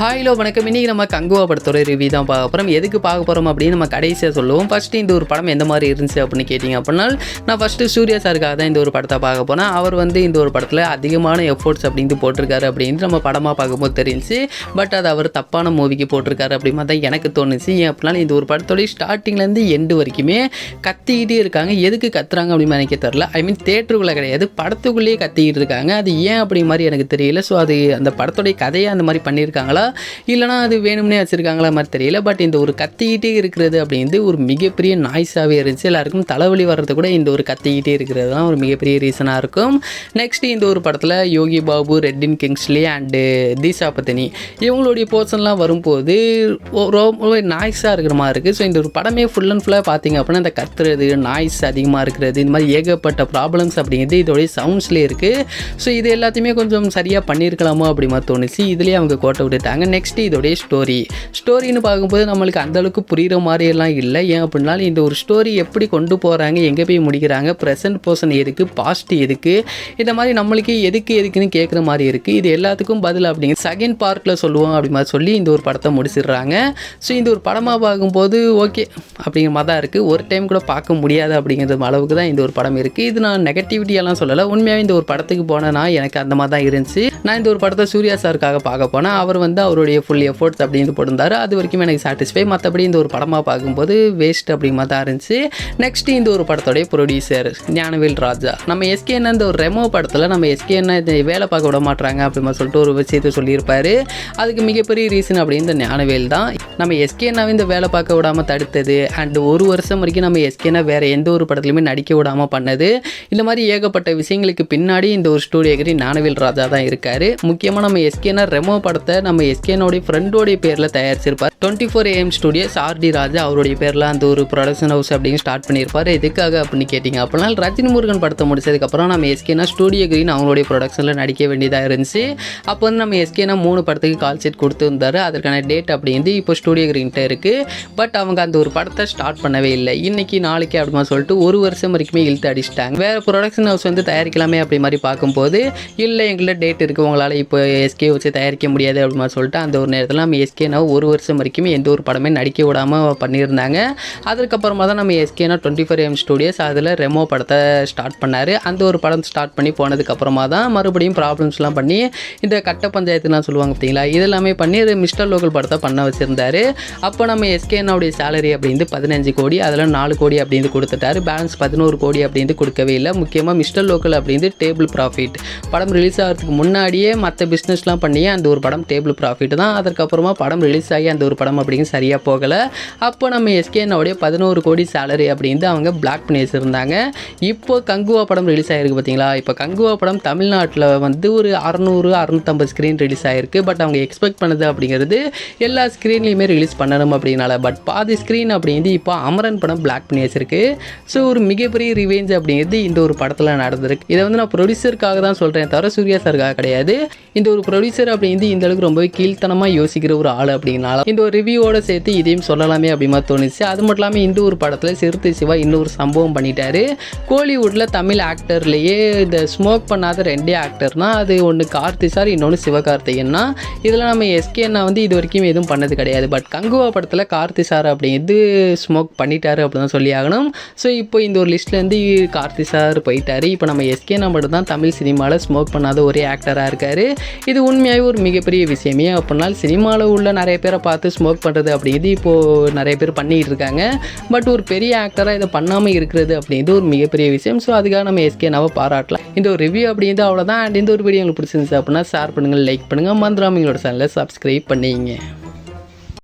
Hello வணக்கம். இன்னைக்கு நம்ம கங்குவா படத்தோட ரிவ்யூ தான் பார்க்க போகிறோம் எதுக்கு பார்க்க போகிறோம் அப்படின்னு நம்ம கடைசியாக சொல்லுவோம். ஃபஸ்ட்டு இந்த ஒரு படம் எந்த மாதிரி இருந்துச்சு அப்படின்னு கேட்டிங்க அப்படின்னா நான் ஃபஸ்ட்டு சூர்யா சாருக்காக தான் இந்த ஒரு படத்தை பார்க்க போனேன். அவர் வந்து இந்த ஒரு படத்தில் அதிகமான எஃபோர்ட்ஸ் அப்படின்ட்டு போட்டிருக்காரு அப்படின்னு நம்ம படமாக பார்க்கும்போது தெரிஞ்சு பட் அது அவர் தப்பான மூவிக்கு போட்டிருக்காரு அப்படிமா தான் எனக்கு தோணுச்சு. ஏன் அப்படின்னா இந்த ஒரு படத்தோடைய ஸ்டார்டிங்லேருந்து எண்டு வரைக்குமே கத்திக்கிட்டே இருக்காங்க. எதுக்கு கத்துறாங்க அப்படின்னு எனக்கு தெரில ஐ மீன் தேட்டருக்குள்ளே கிடையாது. படத்துக்குள்ளேயே கத்திக்கிட்டு இருக்காங்க. அது ஏன் அப்படி மாதிரி எனக்கு தெரியல. ஸோ அது அந்த படத்தோடைய கதையை அந்த மாதிரி பண்ணியிருக்காங்களா? இல்லைனா அது வேணும்னே வச்சுருக்காங்களா மாதிரி தெரியல. பட் இந்த ஒரு கத்திக்கிட்டே இருக்கிறது அப்படின்றது ஒரு மிகப்பெரிய நாய்ஸாகவே இருந்துச்சு. எல்லாருக்கும் தலைவலி வர்றது கூட இந்த ஒரு கத்திக்கிட்டே இருக்கிறது தான் ஒரு மிகப்பெரிய ரீசனாக இருக்கும். நெக்ஸ்ட் இந்த ஒரு படத்தில் யோகி பாபு ரெட்டின் கிங்ஸ்லி அண்டு தீசா பத்தினி இவங்களுடைய போர்ஷன்லாம் வரும்போது ரொம்ப நாய்ஸாக இருக்கிற மாதிரி இருக்குது ஸோ இந்த ஒரு படமே ஃபுல் அண்ட் ஃபுல்லாக பார்த்தீங்க அப்படின்னா இந்த கத்துறது நாய்ஸ் அதிகமாக இருக்கிறது இந்த மாதிரி ஏகப்பட்ட ப்ராப்ளம்ஸ் அப்படிங்கிறது இதோடைய சவுண்ட்ஸ்லேயே இருக்குது ஸோ இது எல்லாத்தையுமே கொஞ்சம் சரியாக பண்ணியிருக்கலாமோ அப்படி மாதிரி தோணுச்சு. இதுலேயே அவங்க கோட்டை விட்டுட்டாங்க. நெக்ஸ்ட் இதோடைய ஸ்டோரி ஸ்டோரின்னு பார்க்கும்போது நம்மளுக்கு அந்தளவுக்கு புரிகிற மாதிரியெல்லாம் இல்லை. ஏன் அப்படின்னாலும் இந்த ஒரு ஸ்டோரி எப்படி கொண்டு போகிறாங்க எங்கே போய் முடிக்கிறாங்க ப்ரெசன்ட் போர்ஷன் எதுக்கு பாஸ்ட் எதுக்கு இந்த மாதிரி நம்மளுக்கு எதுக்கு எதுக்குன்னு கேட்குற மாதிரி இருக்குது இது எல்லாத்துக்கும் பதில் அப்படிங்க செகண்ட் பார்ட்டில் சொல்லுவோம் அப்படி மாதிரி சொல்லி இந்த ஒரு படத்தை முடிச்சிடுறாங்க. ஸோ இந்த ஒரு படமாக பார்க்கும்போது ஓகே அப்படிங்கிற மாதிரி தான் இருக்குது ஒரு டைம் கூட பார்க்க முடியாது அப்படிங்கிற அளவுக்கு தான் இந்த ஒரு படம் இருக்குது இது நான் நெகட்டிவிட்டியெல்லாம் சொல்லலை. உண்மையாகவே இந்த ஒரு படத்துக்கு போனேன்னா எனக்கு அந்த மாதிரி தான் இருந்துச்சு. நான் இந்த ஒரு படத்தை சூர்யா சாருக்காக பார்க்க போனேன். அவர் வந்து அவருடைய ஃபுல் எஃபோர்ட்ஸ் அப்படின்னு போட்டிருந்தாரு. அது வரைக்கும் எனக்கு சாட்டிஸ்ஃபை மற்றபடி இந்த ஒரு படமாக பார்க்கும்போது வேஸ்ட் அப்படிமா தான் இருந்துச்சு. நெக்ஸ்ட் இந்த ஒரு படத்தோடைய ப்ரொடியூசர் ஞானவேல் ராஜா. நம்ம எஸ்கேன்னா இந்த ஒரு ரெமோ படத்தில் நம்ம எஸ்கேன்னா இந்த வேலை பார்க்க விட மாட்டாங்க அப்படின்னு சொல்லிட்டு ஒரு விஷயத்தை சொல்லியிருப்பாரு. அதுக்கு மிகப்பெரிய ரீசன் அப்படின்னு இந்த ஞானவேல் தான். நம்ம எஸ்கேனாவே இந்த வேலை பார்க்க விடாமல் தடுத்தது அண்ட் ஒரு வருஷம் வரைக்கும் நம்ம எஸ்கேனா வேறு எந்த ஒரு படத்துலையுமே நடிக்க விடாமல் பண்ணது. இந்த மாதிரி ஏகப்பட்ட விஷயங்களுக்கு பின்னாடி இந்த ஒரு ஸ்டூடியோகிரி ஞானவேல் ராஜா தான் இருக்காரு. முக்கியமாக நம்ம எஸ்கேனா ரெமோ படத்தை நம்ம எஸ்கேனோடைய ஃப்ரெண்டோடைய பேரில் தயாரிச்சிருப்பார். Twenty four AM studios RD Raja அவருடைய பேரில் அந்த ஒரு ப்ரொடக்ஷன் ஹவுஸ் அப்படின்னு ஸ்டார்ட் பண்ணியிருப்பார். எதுக்காக அப்படின்னு கேட்டிங்க அப்படின்னா ரஜினி முருகன் படத்தை முடிச்சதுக்கப்புறம் நம்ம எஸ்கேனா ஸ்டூடியோ கிரீன் அவங்களுடைய ப்ரொடக்ஷனில் நடிக்க வேண்டியதாக இருந்துச்சு. அப்போ வந்து நம்ம எஸ்கேனா மூணு படத்துக்கு கால் ஷீட் கொடுத்துருந்தாரு அதற்கான டேட் அப்படிங்கிறது இப்போ ஸ்டூடியோ கிரீன்கிட்ட இருக்குது பட் அவங்க அந்த ஒரு படத்தை ஸ்டார்ட் பண்ணவே இல்லை. இன்னைக்கு நாளைக்கு அப்படிமா சொல்லிட்டு ஒரு வருஷம் வரைக்குமே இழுத்து அடிச்சிட்டாங்க. வேறு ப்ரொடக்ஷன் ஹவுஸ் வந்து தயாரிக்கலாமே அப்படி மாதிரி பார்க்கும்போது இல்லை எங்கள்கிட்ட டேட் இருக்குது உங்களால் இப்போ எஸ்கே வச்சு தயாரிக்க முடியாது அப்படிமா சொல்லிட்டு அந்த ஒரு நேரத்தில் நம்ம எஸ்கேனா ஒரு வருஷம் வரைக்கும் எந்த ஒரு படமே நடிக்க விடாமல் பண்ணியிருந்தாங்க. அதுக்கப்புறமா தான் நம்ம எஸ்கேனா டுவெண்ட்டி ஃபோர் எம் ஸ்டூடியோஸ் அதில் ரெமோ படத்தை ஸ்டார்ட் பண்ணார். அந்த ஒரு படம் ஸ்டார்ட் பண்ணி போனதுக்கப்புறமா தான் மறுபடியும் ப்ராப்ளம்ஸ்லாம் பண்ணி இந்த கட்ட பஞ்சாயத்துலாம் சொல்லுவாங்க பார்த்தீங்களா? இதெல்லாமே பண்ணி இது மிஸ்டர் லோக்கல் படத்தை பண்ண வச்சுருந்தாரு. அப்போ நம்ம எஸ்கேனாவுடைய சேலரி அப்படின்னு பதினஞ்சு கோடி அதில் நாலு கோடி அப்படின்னு கொடுத்துட்டாரு. பேலன்ஸ் பதினோரு கோடி அப்படின்னு கொடுக்கவே இல்லை. முக்கியமாக மிஸ்டர் லோக்கல் அப்படின்னு டேபிள் ப்ராஃபிட் படம் ரிலீஸ் ஆகிறதுக்கு முன்னாடியே மற்ற பிஸ்னஸ்லாம் பண்ணியே அந்த ஒரு படம் டேபிள் ப்ராஃபிட் தான். அதுக்கப்புறமா படம் ரிலீஸ் ஆகி அந்த ஒரு படம் அப்படிங்க சரியாக போகலை. அப்போ நம்ம எஸ்கேனோடைய பதினோரு கோடி சேலரி அப்படின்னு அவங்க பிளாக் பண்ணி வச்சுருந்தாங்க. இப்போ கங்குவா படம் ரிலீஸ் ஆகிருக்கு பார்த்தீங்களா இப்போ கங்குவா படம் தமிழ்நாட்டில் வந்து ஒரு அறநூறு அறநூற்றம்பது ஸ்க்ரீன் ரிலீஸ் ஆகிருக்கு பட் அவங்க எக்ஸ்பெக்ட் பண்ணது அப்படிங்கிறது எல்லா ஸ்க்ரீன்லேயுமே ரிலீஸ் பண்ணணும் அப்படின்னால. பட் பாதி ஸ்க்ரீன் அப்படிங்கிறது இப்போ அமரன் படம் பிளாக் பண்ணி வச்சிருக்கு. ஸோ ஒரு மிகப்பெரிய ரிவேஞ்ச் அப்படிங்கிறது இந்த ஒரு படத்தில் நடந்திருக்கு. இதை வந்து நான் ப்ரொடியூசருக்காக தான் சொல்கிறேன் தவிர சூர்யா சாருக்காக கிடையாது. இந்த ஒரு ப்ரொடியூசர் அப்படிங்கிறது இந்த அளவுக்கு ரொம்பவே கீழ்த்தனமாக யோசிக்கிற ஒரு ஆள் அப்படின்னால. இந்த ஒரு ரிவ்யூவோடு சேர்த்து இதையும் சொல்லலாமே அப்படிமா தோணுச்சு. அது மட்டும் இல்லாமல் இந்த ஒரு படத்தில் சிறுத்தை சிவா இன்னொரு சம்பவம் பண்ணிட்டாரு. கோலிவுட்டில் தமிழ் ஆக்டர்லேயே இந்த ஸ்மோக் பண்ணாத ரெண்டே ஆக்டர்னா அது ஒன்று கார்த்தி சார் இன்னொன்று சிவகார்த்திகன்னா இதில் நம்ம எஸ்கேன்னா வந்து இது வரைக்கும் எதுவும் பண்ணது கிடையாது. பட் கங்குவா படத்தில் கார்த்தி சார் அப்படிங்கிறது ஸ்மோக் பண்ணிட்டாரு அப்படி தான் சொல்லி ஆகணும். ஸோ இப்போ இந்த ஒரு லிஸ்ட்லேருந்து கார்த்தி சார் போயிட்டாரு. இப்போ நம்ம எஸ்கேனா மட்டும் தான் தமிழ் சினிமாவில் ஸ்மோக் பண்ணாத ஒரே ஆக்டராக இருக்காரு. இது உண்மையாகவே ஒரு மிகப்பெரிய விஷயமே. அப்படின்னா சினிமாவில் உள்ள நிறைய பேரை பார்த்து ஸ்மோக் பண்ணுறது அப்படிங்கிறது இப்போது நிறைய பேர் பண்ணிகிட்டு இருக்காங்க. பட் ஒரு பெரிய ஆக்டராக இதை பண்ணாமல் இருக்கிறது அப்படிங்கிறது ஒரு மிகப்பெரிய விஷயம். ஸோ அதுக்காக நம்ம எஸ்கேனாவை பாராட்டலாம். இந்த ஒரு ரிவ்யூ அப்படிங்கிறது அவ்வளோதான் அண்ட் இந்த ஒரு வீடியோ உங்களுக்கு பிடிச்சிருந்துச்சு அப்படின்னா ஷேர் பண்ணுங்கள் லைக் பண்ணுங்கள் மந்திராமிங்களோட சேனலை சப்ஸ்கிரைப் பண்ணிங்க.